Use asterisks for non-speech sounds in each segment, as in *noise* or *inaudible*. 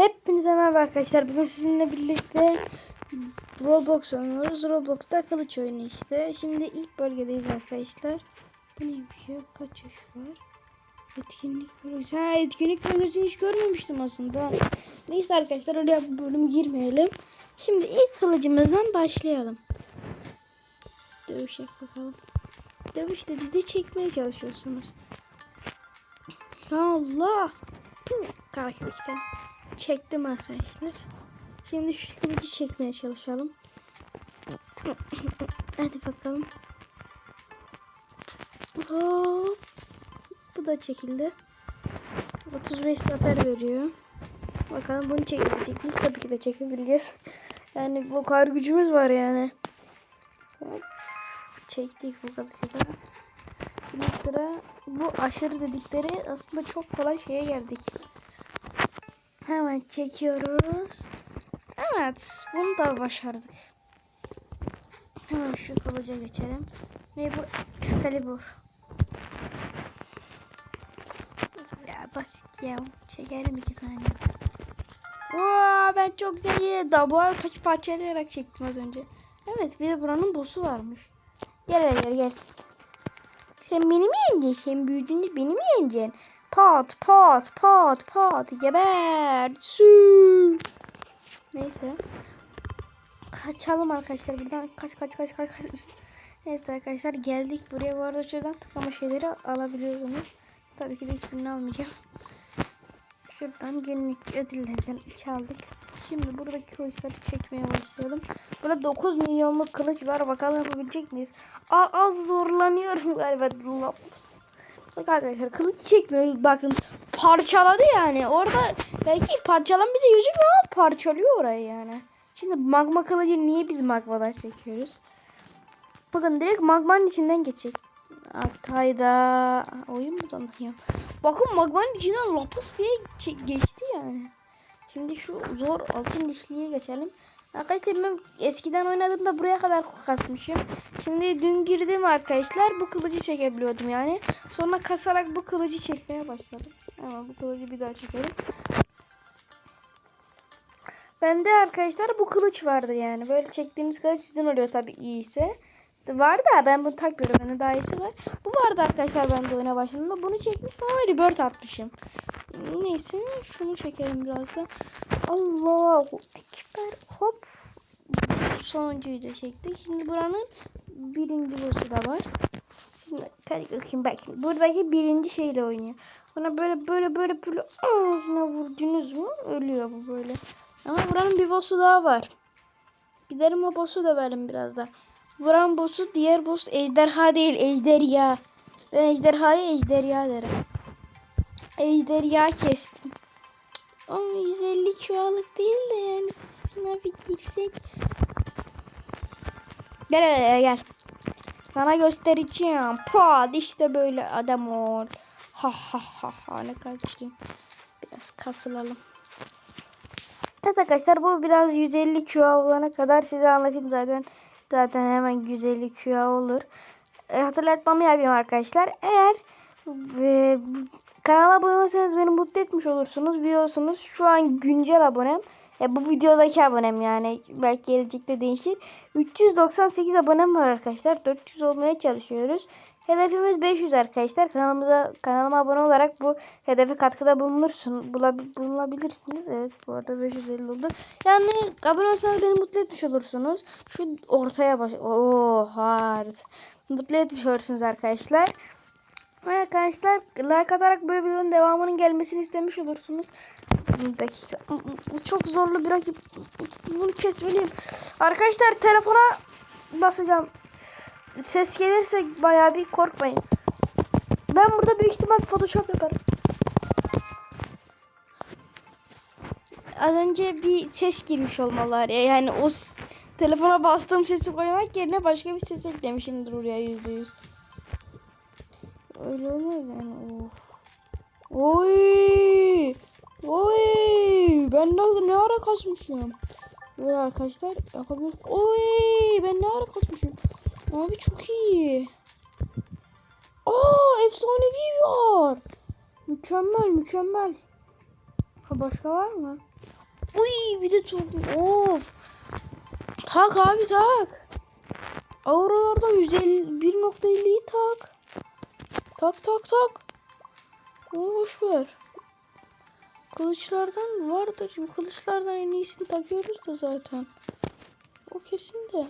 Hepinize merhaba arkadaşlar. Bugün sizinle birlikte Roblox oynuyoruz. Roblox'ta kılıç oyunu işte. Şimdi ilk bölgedeyiz arkadaşlar. Bu neymiş ya? Kaç yaş var? Etkinlik bölgesi. Ha etkinlik bölgesini hiç görmemiştim aslında. Neyse arkadaşlar oraya bu bölüm girmeyelim. Şimdi ilk kılıcımızdan başlayalım. Dövüşek bakalım. Dövüş dedi de çekmeye çalışıyorsunuz. Allah. Kalk sen. Çektim arkadaşlar. Şimdi şu kılıcı çekmeye çalışalım. Hadi bakalım. Hop. Bu da çekildi. 35 zafer veriyor. Bakalım bunu çekebilecek miyiz? Tabii ki de çekebileceğiz. Yani bu kadar gücümüz var yani. Hop. Çektik bu da. Şimdi sıra bu aşırı dedikleri aslında çok kolay şeye geldik. Hemen çekiyoruz. Evet bunu da başardık. Hemen şu kılıca geçelim. Ne bu? Excalibur. Ya basit ya. Çekelim iki saniye. Vaa ben çok güzel da bu arada parçalayarak çektim az önce. Evet bir de buranın boss'u varmış. Gel gel gel. Sen beni mi yeneceksin? Sen büyüdüğünde beni mi yeneceksin? Pat pat pat pat geber. Sü. Neyse. Kaçalım arkadaşlar buradan. Kaç kaç kaç kaç kaç. Neyse arkadaşlar geldik buraya. Bu arada şuradan tıklama şeyleri alabiliyorsunuz. Tabii ki de hiçbirini almayacağım. Şuradan günlük ödüllerden çaldık. Şimdi buradaki kılıçları çekmeye başlayalım. Burada 9 milyonluk kılıç var. Bakalım yapabilecek miyiz? Aa, az zorlanıyorum galiba. Laps. Bak arkadaşlar kılıç çekmiyor. Bakın parçaladı yani. Orada belki parçalan bize gözükmüyor ama parçalıyor orayı yani. Şimdi magma kılıcı niye biz magmadan çekiyoruz? Bakın direkt magmanın içinden geçecek. Hatay'da oyun mu sanıyor? Bakın magmanın içinden lapis diye geçti yani. Şimdi şu zor altın dişliye geçelim. Arkadaşlar ben eskiden oynadığımda buraya kadar kasmışım. Şimdi dün girdim arkadaşlar bu kılıcı çekebiliyordum yani. Sonra kasarak bu kılıcı çekmeye başladım. Ama bu kılıcı bir daha çekelim. Bende arkadaşlar bu kılıç vardı yani. Böyle çektiğimiz kılıç sizin oluyor tabii iyiyse. Var da ben bunu takmıyorum. Bende daha iyisi var. Bu vardı arkadaşlar ben de oyuna başladığımda. Bunu çekmişim ama rebirth atmışım. Neyse şunu çekelim biraz da. Allahu Ekber. Hop. Sonuncuyu da çektik. Şimdi buranın birinci boss'u da var. Şimdi bakayım bak. Buradaki birinci şeyle oynuyor. Buna böyle böyle böyle böyle ağzına vurdunuz mu ölüyor bu böyle. Ama buranın bir boss'u daha var. Giderim o boss'u da verelim biraz da. Buranın boss'u diğer boss ejderha değil ejderha. Ben ejderhaya ejderha derim. Ejderha kestim. Ama 150 kiralık değil de yani şuna bir girsek. Gel gel gel. Sana göstereceğim. Pat işte böyle adam ol. Ha ha ha ha ne kaçtım. Biraz kasılalım. Evet arkadaşlar bu biraz 150 QA olana kadar size anlatayım zaten. Zaten hemen 150 QA olur. E, hatırlatmamı yapayım arkadaşlar. Eğer e, kanala abone olursanız beni mutlu etmiş olursunuz. Biliyorsunuz şu an güncel abonem. E, bu videodaki abonem yani. Belki gelecekte değişir. 398 abonem var arkadaşlar. 400 olmaya çalışıyoruz. Hedefimiz 500 arkadaşlar. Kanalımıza kanalıma abone olarak bu hedefe katkıda bulunursun, bulunabilirsiniz. Evet bu arada 550 oldu. Yani abone olursanız beni mutlu etmiş olursunuz. Şu ortaya baş... Oha. Mutlu etmiş olursunuz arkadaşlar. Arkadaşlar like atarak böyle videonun devamının gelmesini istemiş olursunuz. Bir dakika. Bu çok zorlu bir rakip. Bunu kesmeliyim. Arkadaşlar telefona basacağım. Ses gelirse bayağı bir korkmayın. Ben burada büyük ihtimal photoshop yaparım. Az önce bir ses girmiş olmalılar ya. Yani o telefona bastığım sesi koymak yerine başka bir ses eklemişimdir oraya yüzde yüz. Öyle olmaz yani. Of. Oy! Oy! Ben ne, ne ara kasmışım? Böyle arkadaşlar yapabiliriz. Oy! Ben ne ara kasmışım? Abi çok iyi. Aa efsanevi var. Mükemmel mükemmel. Ha, başka var mı? Uy bir de top. Of. Tak abi tak. Aurora'da 151.50'yi tak. Tak tak tak. Onu boş ver. Kılıçlardan vardır. Kılıçlardan en iyisini takıyoruz da zaten. O kesin de.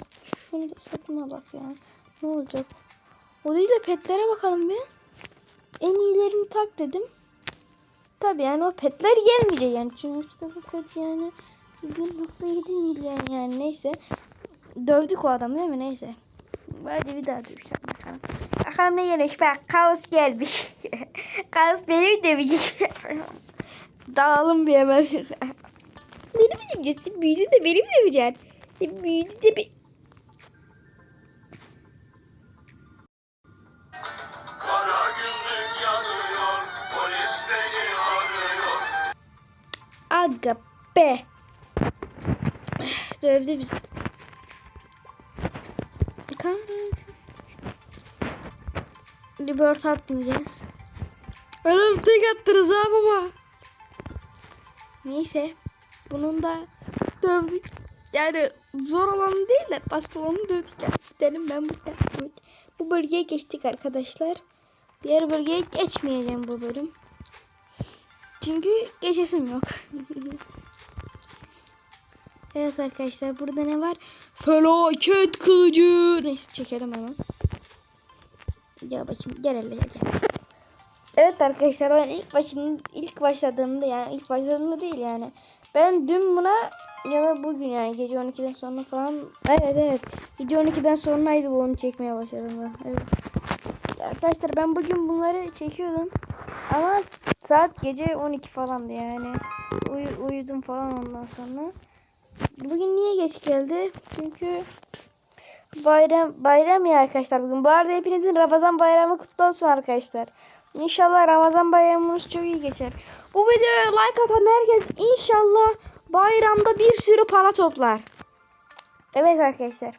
Şunu da satın alak ya. Ne olacak? O değil de petlere bakalım bir. En iyilerini tak dedim. Tabii yani o petler gelmeyecek yani. Çünkü işte bu pet yani 1.7 milyon yani neyse. Dövdük o adamı değil mi? Neyse. Hadi bir daha dövüşelim bakalım. Bakalım ne gelmiş. Bak kaos gelmiş. *laughs* kaos beni dövecek. *laughs* Dağılın bir hemen. *laughs* beni mi döveceksin? Büyücü de beni mi döveceksin? Büyücü de bir... Aga be. Dövdü bizi. Kan. Libert atmayacağız. Ölüm tek attınız ha baba. Neyse. Bunun da dövdük. Yani zor olan değil de basit olanı dövdük. Yani. Gidelim ben burada. Evet. Bu bölgeye geçtik arkadaşlar. Diğer bölgeye geçmeyeceğim bu bölüm. Çünkü geçesim yok. *laughs* evet arkadaşlar burada ne var? Felaket kılıcı. Neyse çekelim hemen. Gel bakayım gel hele gel. Evet arkadaşlar ben ilk başın ilk başladığımda yani ilk başladığımda değil yani. Ben dün buna ya da bugün yani gece 12'den sonra falan evet evet gece 12'den sonraydı bu onu çekmeye başladım. Evet. Arkadaşlar ben bugün bunları çekiyordum. Ama saat gece 12 falandı yani. Uy- uyudum falan ondan sonra. Bugün niye geç geldi? Çünkü bayram bayram ya arkadaşlar bugün. Bu arada hepinizin Ramazan bayramı kutlu olsun arkadaşlar. İnşallah Ramazan bayramımız çok iyi geçer. Bu videoya like atan herkes inşallah bayramda bir sürü para toplar. Evet arkadaşlar.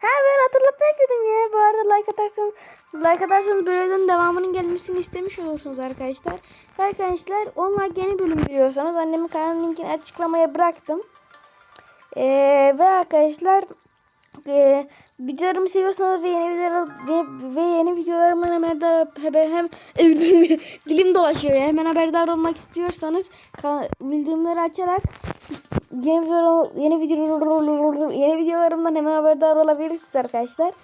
Ha ben hatırlatmak istedim ya. Bu arada like atarsanız like atarsanız böyleden devamının gelmesini istemiş olursunuz arkadaşlar. Arkadaşlar onlar yeni bölüm biliyorsanız annemin kanalının linkini açıklamaya bıraktım. Ee, ve arkadaşlar e, videolarımı seviyorsanız ve yeni videolar ve, ve yeni videolarımdan hemen de haber hem *laughs* dilim dolaşıyor ya. Hemen haberdar olmak istiyorsanız bildirimleri açarak yeni video yeni video yeni videolarımdan hemen haberdar olabilirsiniz arkadaşlar.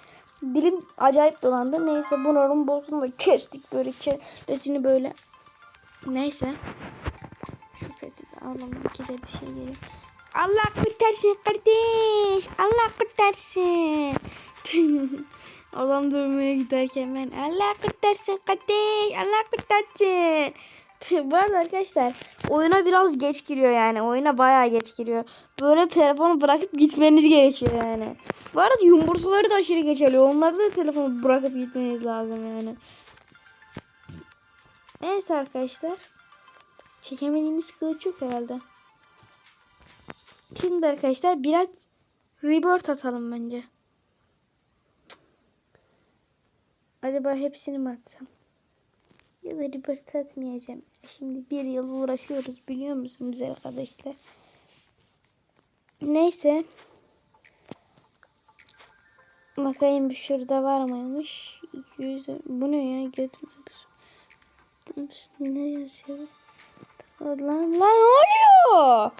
Dilim acayip dolandı. Neyse bunların bozsun da kestik böyle kellesini böyle. Neyse. Şu fethi de alalım. İki de bir şey geliyor. Allah kurtarsın kardeş. Allah kurtarsın. *laughs* Adam dövmeye giderken ben Allah kurtarsın kardeş. Allah kurtarsın. *laughs* Bu arada arkadaşlar oyuna biraz geç giriyor yani. Oyuna bayağı geç giriyor. Böyle telefonu bırakıp gitmeniz gerekiyor yani. Bu arada yumurtaları da aşırı geç alıyor. Onları da telefonu bırakıp gitmeniz lazım yani. Neyse arkadaşlar. Çekemediğimiz kılıç yok herhalde. Şimdi arkadaşlar biraz rebirth atalım bence. Acaba hepsini mi atsam? Ya da rebirth atmayacağım. Şimdi bir yıl uğraşıyoruz biliyor musunuz arkadaşlar? Neyse. Bakayım bir şurada var mıymış? 200 bu ne ya götürmüyoruz. Ne yazıyor? Lan lan oluyor?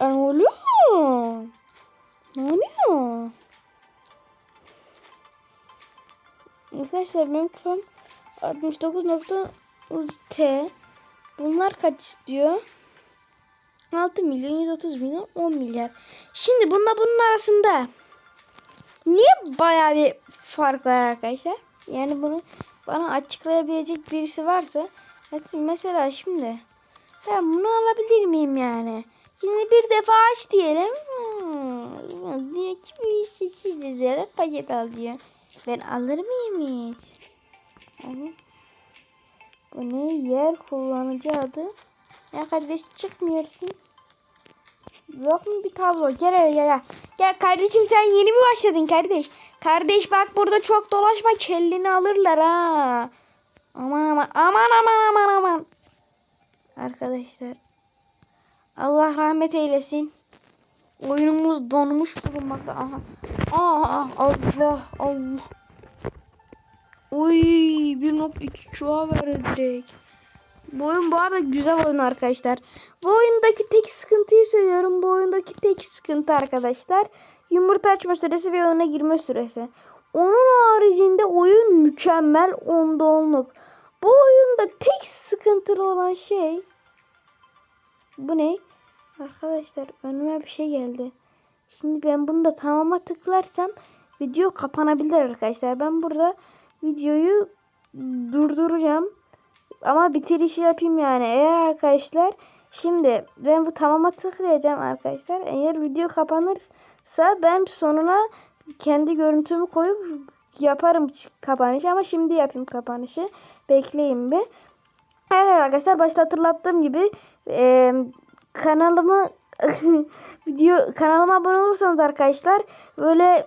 Ne oluyor? Ne oluyor? Arkadaşlar benim kafam 69.t Bunlar kaç istiyor? 6 milyon 130 milyon 10 milyar. Şimdi bununla bunun arasında niye bayağı bir fark var arkadaşlar? Yani bunu bana açıklayabilecek birisi varsa mesela şimdi ben bunu alabilir miyim yani? Şimdi bir defa aç diyelim. Hmm, diyor ki 800 lira paket al diyor. Ben alır mıyım hiç? Yani, bu ne? Yer kullanıcı adı. Ya kardeş çıkmıyorsun. Yok mu bir tablo? Gel hele gel, gel. Gel kardeşim sen yeni mi başladın kardeş? Kardeş bak burada çok dolaşma kellini alırlar ha. Aman aman aman aman aman aman. Arkadaşlar. Allah rahmet eylesin. Oyunumuz donmuş bulunmakta. Aha. Aa, Allah Allah. Oy 1.2 çuğa verdi direkt. Bu oyun bu arada güzel oyun arkadaşlar. Bu oyundaki tek sıkıntıyı söylüyorum. Bu oyundaki tek sıkıntı arkadaşlar. Yumurta açma süresi ve oyuna girme süresi. Onun haricinde oyun mükemmel onda onluk. Bu oyunda tek sıkıntılı olan şey bu ne? Arkadaşlar önüme bir şey geldi. Şimdi ben bunu da tamama tıklarsam video kapanabilir arkadaşlar. Ben burada videoyu durduracağım. Ama bitirişi yapayım yani. Eğer arkadaşlar şimdi ben bu tamama tıklayacağım arkadaşlar. Eğer video kapanırsa ben sonuna kendi görüntümü koyup yaparım kapanış ama şimdi yapayım kapanışı. Bekleyin bir. Evet arkadaşlar başta hatırlattığım gibi e, kanalıma *laughs* video kanalıma abone olursanız arkadaşlar böyle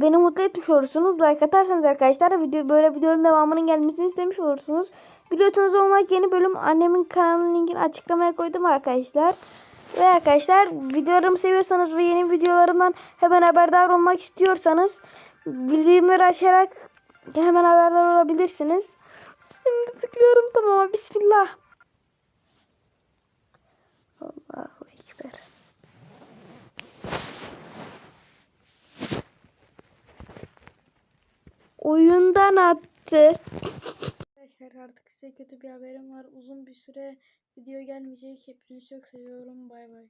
beni mutlu etmiş olursunuz. Like atarsanız arkadaşlar video böyle videonun devamının gelmesini istemiş olursunuz. Biliyorsunuz online yeni bölüm annemin kanalının linkini açıklamaya koydum arkadaşlar. Ve arkadaşlar videolarımı seviyorsanız ve yeni videolarımdan hemen haberdar olmak istiyorsanız bildirimleri açarak hemen haberdar olabilirsiniz. Şimdi tıklıyorum tamam bismillah. Allahu Ekber. Oyundan attı. Arkadaşlar artık size kötü bir haberim var. Uzun bir süre video gelmeyecek. Hepinizi çok seviyorum. Bay bay.